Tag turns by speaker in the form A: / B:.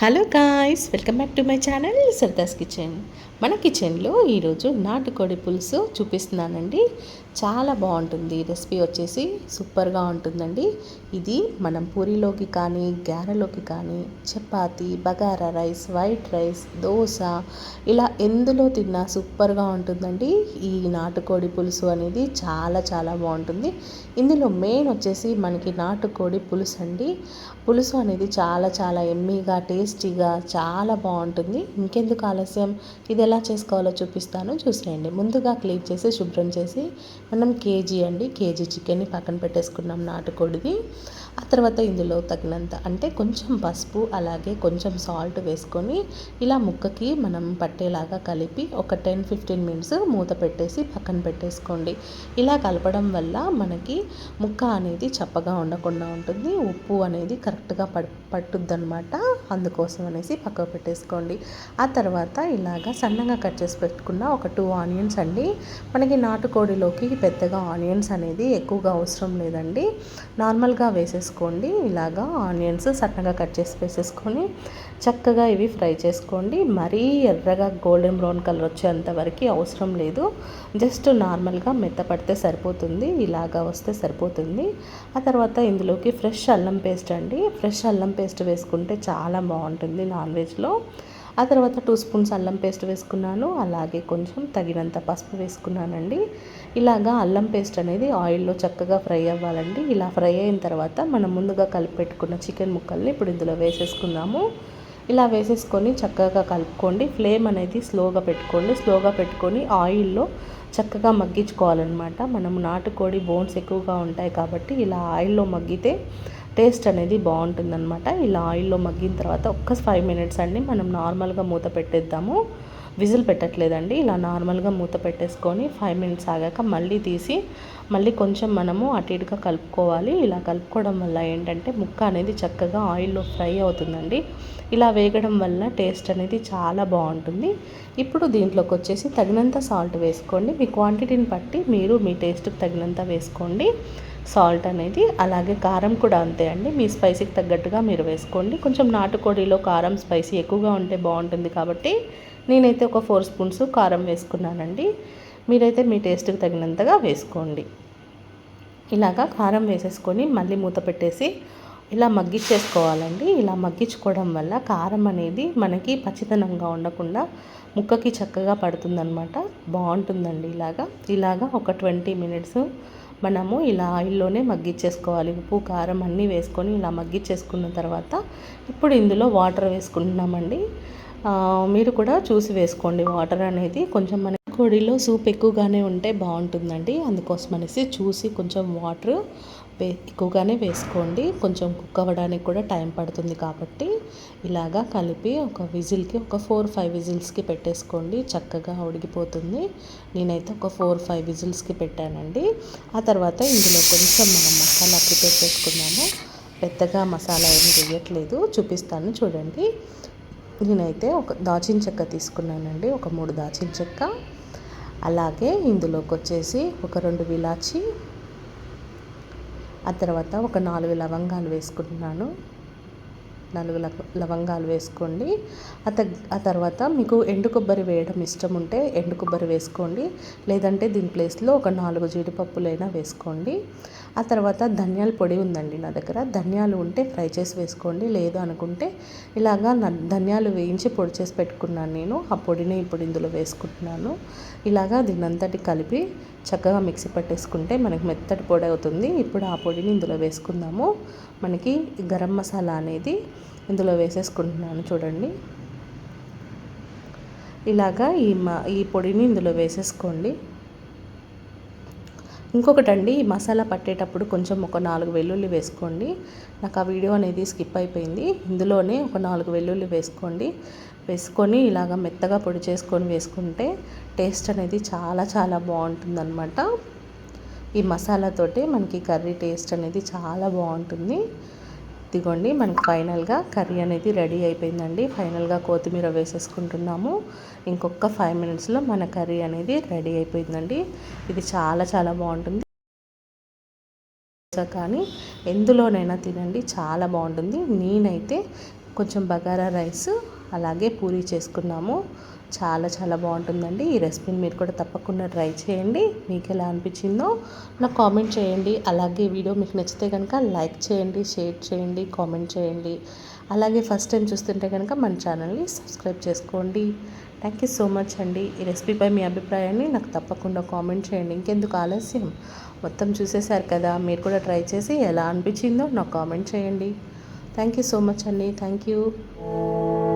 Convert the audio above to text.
A: Hello guys, welcome back to my channel Sarda's Kitchen. మన కిచెన్లో ఈరోజు నాటుకోడి పులుసు చూపిస్తున్నానండి చాలా బాగుంటుంది రెసిపీ వచ్చేసి సూపర్గా ఉంటుందండి ఇది మనం పూరిలోకి కానీ గారెలోకి కానీ chapati bagara rice white rice dosa ఇలా ఎందులో తిన్నా సూపర్గా ఉంటుందండి ఈ నాటుకోడి పులుసు అనేది చాలా చాలా బాగుంటుంది ఇందులో మెయిన్ వచ్చేసి మనకి నాటుకోడి పులుసు అండి పులుసు అనేది చాలా చాలా ఎమ్మీగా టేస్టీగా చాలా బాగుంటుంది ఇంకెందుకు ఆలస్యం ఇది ఎలా చేసుకోవాలో చూపిస్తాను చూసేయండి ముందుగా క్లీన్ చేసి శుభ్రం చేసి మనం కేజీ అండి కేజీ చికెన్ని పక్కన పెట్టేసుకున్నాం నాటుకోడిది ఆ తర్వాత ఇందులో తగినంత అంటే కొంచెం పసుపు అలాగే కొంచెం సాల్ట్ వేసుకొని ఇలా ముక్కకి మనం పట్టేలాగా కలిపి ఒక టెన్ ఫిఫ్టీన్ మినిట్స్ మూత పెట్టేసి పక్కన పెట్టేసుకోండి ఇలా కలపడం వల్ల మనకి ముక్క అనేది చప్పగా ఉండకుండా ఉంటుంది ఉప్పు అనేది కరెక్ట్గా పట్ పట్టుద్దనమాట అందుకోసం అనేసి పక్కకు పెట్టేసుకోండి ఆ తర్వాత ఇలాగ సన్న సన్నగా కట్ చేసి పెట్టుకున్న ఒక టూ ఆనియన్స్ అండి మనకి నాటుకోడిలోకి పెద్దగా ఆనియన్స్ అనేది ఎక్కువగా అవసరం లేదండి నార్మల్గా వేసేసుకోండి ఇలాగా ఆనియన్స్ సన్నగా కట్ చేసి వేసేసుకొని చక్కగా ఇవి ఫ్రై చేసుకోండి మరీ ఎర్రగా గోల్డెన్ బ్రౌన్ కలర్ వచ్చేంత వరకు అవసరం లేదు జస్ట్ నార్మల్గా మెత్తపడితే సరిపోతుంది ఇలాగా వస్తే సరిపోతుంది ఆ తర్వాత ఇందులోకి ఫ్రెష్ అల్లం పేస్ట్ అండి ఫ్రెష్ అల్లం పేస్ట్ వేసుకుంటే చాలా బాగుంటుంది నాన్ వెజ్లో ఆ తర్వాత టూ స్పూన్స్ అల్లం పేస్ట్ వేసుకున్నాను అలాగే కొంచెం తగినంత పసుపు వేసుకున్నానండి ఇలాగా అల్లం పేస్ట్ అనేది ఆయిల్లో చక్కగా ఫ్రై అవ్వాలండి ఇలా ఫ్రై అయిన తర్వాత మనం ముందుగా కలిపెట్టుకున్న చికెన్ ముక్కల్ని ఇప్పుడు ఇందులో వేసేసుకుందాము ఇలా వేసేసుకొని చక్కగా కలుపుకోండి ఫ్లేమ్ అనేది స్లోగా పెట్టుకోండి స్లోగా పెట్టుకొని ఆయిల్లో చక్కగా మగ్గించుకోవాలన్నమాట మనం నాటుకోడి బోన్స్ ఎక్కువగా ఉంటాయి కాబట్టి ఇలా ఆయిల్లో మగ్గితే టేస్ట్ అనేది బాగుంటుంది అనమాట ఇలా ఆయిల్లో మగ్గిన తర్వాత ఒక్క ఫైవ్ మినిట్స్ అండి మనం నార్మల్గా మూత పెట్టేద్దాము విజిల్ పెట్టట్లేదండి ఇలా నార్మల్గా మూత పెట్టేసుకొని ఫైవ్ మినిట్స్ ఆగాక మళ్ళీ తీసి మళ్ళీ కొంచెం మనము అటు ఇటుగా కలుపుకోవాలి ఇలా కలుపుకోవడం వల్ల ఏంటంటే ముక్క అనేది చక్కగా ఆయిల్లో ఫ్రై అవుతుందండి ఇలా వేగడం వల్ల టేస్ట్ అనేది చాలా బాగుంటుంది ఇప్పుడు దీంట్లోకి వచ్చేసి తగినంత సాల్ట్ వేసుకోండి మీ క్వాంటిటీని బట్టి మీరు మీ టేస్ట్కి తగినంత వేసుకోండి సాల్ట్ అనేది అలాగే కారం కూడా అంతే అండి మీ స్పైసీకి తగ్గట్టుగా మీరు వేసుకోండి కొంచెం నాటుకోడిలో కారం స్పైసీ ఎక్కువగా ఉంటే బాగుంటుంది కాబట్టి నేనైతే ఒక ఫోర్ స్పూన్స్ కారం వేసుకున్నానండి మీరైతే మీ టేస్ట్కి తగినంతగా వేసుకోండి ఇలాగా కారం వేసేసుకొని మళ్ళీ మూత పెట్టేసి ఇలా మగ్గించేసుకోవాలండి ఇలా మగ్గించుకోవడం వల్ల కారం అనేది మనకి పచ్చితనంగా ఉండకుండా ముక్కకి చక్కగా పడుతుందనమాట బాగుంటుందండి ఇలాగా ఇలాగా ఒక ట్వంటీ మినిట్స్ మనము ఇలా ఆయిల్లోనే మగ్గిచ్చేసుకోవాలి ఉప్పు కారం అన్నీ వేసుకొని ఇలా మగ్గిచ్చేసుకున్న తర్వాత ఇప్పుడు ఇందులో వాటర్ వేసుకుంటున్నామండి మీరు కూడా చూసి వేసుకోండి వాటర్ అనేది కొంచెం మన కోడిలో సూప్ ఎక్కువగానే ఉంటే బాగుంటుందండి అందుకోసం అనేసి చూసి కొంచెం వాటర్ ఎక్కువగానే వేసుకోండి కొంచెం కుక్ అవ్వడానికి కూడా టైం పడుతుంది కాబట్టి ఇలాగా కలిపి ఒక విజిల్కి ఒక ఫోర్ ఫైవ్ విజిల్స్కి పెట్టేసుకోండి చక్కగా ఉడికిపోతుంది నేనైతే ఒక ఫోర్ ఫైవ్ విజిల్స్కి పెట్టానండి ఆ తర్వాత ఇందులో కొంచెం మనం మసాలా ప్రిపేర్ చేసుకున్నాము పెద్దగా మసాలా ఏమి వేయట్లేదు చూపిస్తాను చూడండి నేనైతే ఒక దాచిన చెక్క తీసుకున్నానండి ఒక మూడు దాచిన చెక్క అలాగే ఇందులోకి వచ్చేసి ఒక రెండు విలాచి ఆ తర్వాత ఒక నాలుగు లవంగాలు వేసుకుంటున్నాను నాలుగు లవంగాలు వేసుకోండి ఆ తర్వాత మీకు ఎండు కొబ్బరి వేయడం ఇష్టం ఉంటే ఎండు కొబ్బరి వేసుకోండి లేదంటే దీని ప్లేస్లో ఒక నాలుగు జీడిపప్పులైనా వేసుకోండి ఆ తర్వాత ధనియాల పొడి ఉందండి నా దగ్గర ధనియాలు ఉంటే ఫ్రై చేసి వేసుకోండి లేదు అనుకుంటే ఇలాగా ధనియాలు వేయించి పొడి చేసి పెట్టుకున్నాను నేను ఆ పొడిని ఇప్పుడు ఇందులో వేసుకుంటున్నాను ఇలాగా దీనంతటి కలిపి చక్కగా మిక్సీ పట్టేసుకుంటే మనకి మెత్తటి పొడి అవుతుంది ఇప్పుడు ఆ పొడిని ఇందులో వేసుకుందాము మనకి గరం మసాలా అనేది ఇందులో వేసేసుకుంటున్నాను చూడండి ఇలాగా ఈ మా ఈ పొడిని ఇందులో వేసేసుకోండి ఇంకొకటండి ఈ మసాలా పట్టేటప్పుడు కొంచెం ఒక నాలుగు వెల్లుల్లి వేసుకోండి నాకు ఆ వీడియో అనేది స్కిప్ అయిపోయింది ఇందులోనే ఒక నాలుగు వెల్లుల్లి వేసుకోండి వేసుకొని ఇలాగ మెత్తగా పొడి చేసుకొని వేసుకుంటే టేస్ట్ అనేది చాలా చాలా బాగుంటుందన్నమాట ఈ మసాలాతోటే మనకి కర్రీ టేస్ట్ అనేది చాలా బాగుంటుంది ఇదిగోండి మనకు ఫైనల్గా కర్రీ అనేది రెడీ అయిపోయిందండి ఫైనల్గా కొత్తిమీర వేసేసుకుంటున్నాము ఇంకొక ఫైవ్ మినిట్స్లో మన కర్రీ అనేది రెడీ అయిపోయిందండి ఇది చాలా చాలా బాగుంటుంది కానీ ఎందులోనైనా తినండి చాలా బాగుంటుంది నేనైతే కొంచెం బగారా రైస్ అలాగే పూరీ చేసుకున్నాము చాలా చాలా బాగుంటుందండి ఈ రెసిపీని మీరు కూడా తప్పకుండా ట్రై చేయండి మీకు ఎలా అనిపించిందో నాకు కామెంట్ చేయండి అలాగే వీడియో మీకు నచ్చితే కనుక లైక్ చేయండి షేర్ చేయండి కామెంట్ చేయండి అలాగే ఫస్ట్ టైం చూస్తుంటే కనుక మన ఛానల్ని సబ్స్క్రైబ్ చేసుకోండి థ్యాంక్ యూ సో మచ్ అండి ఈ రెసిపీపై మీ అభిప్రాయాన్ని నాకు తప్పకుండా కామెంట్ చేయండి ఇంకెందుకు ఆలస్యం మొత్తం చూసేశారు కదా మీరు కూడా ట్రై చేసి ఎలా అనిపించిందో నాకు కామెంట్ చేయండి థ్యాంక్ యూ సో మచ్ అండి థ్యాంక్ యూ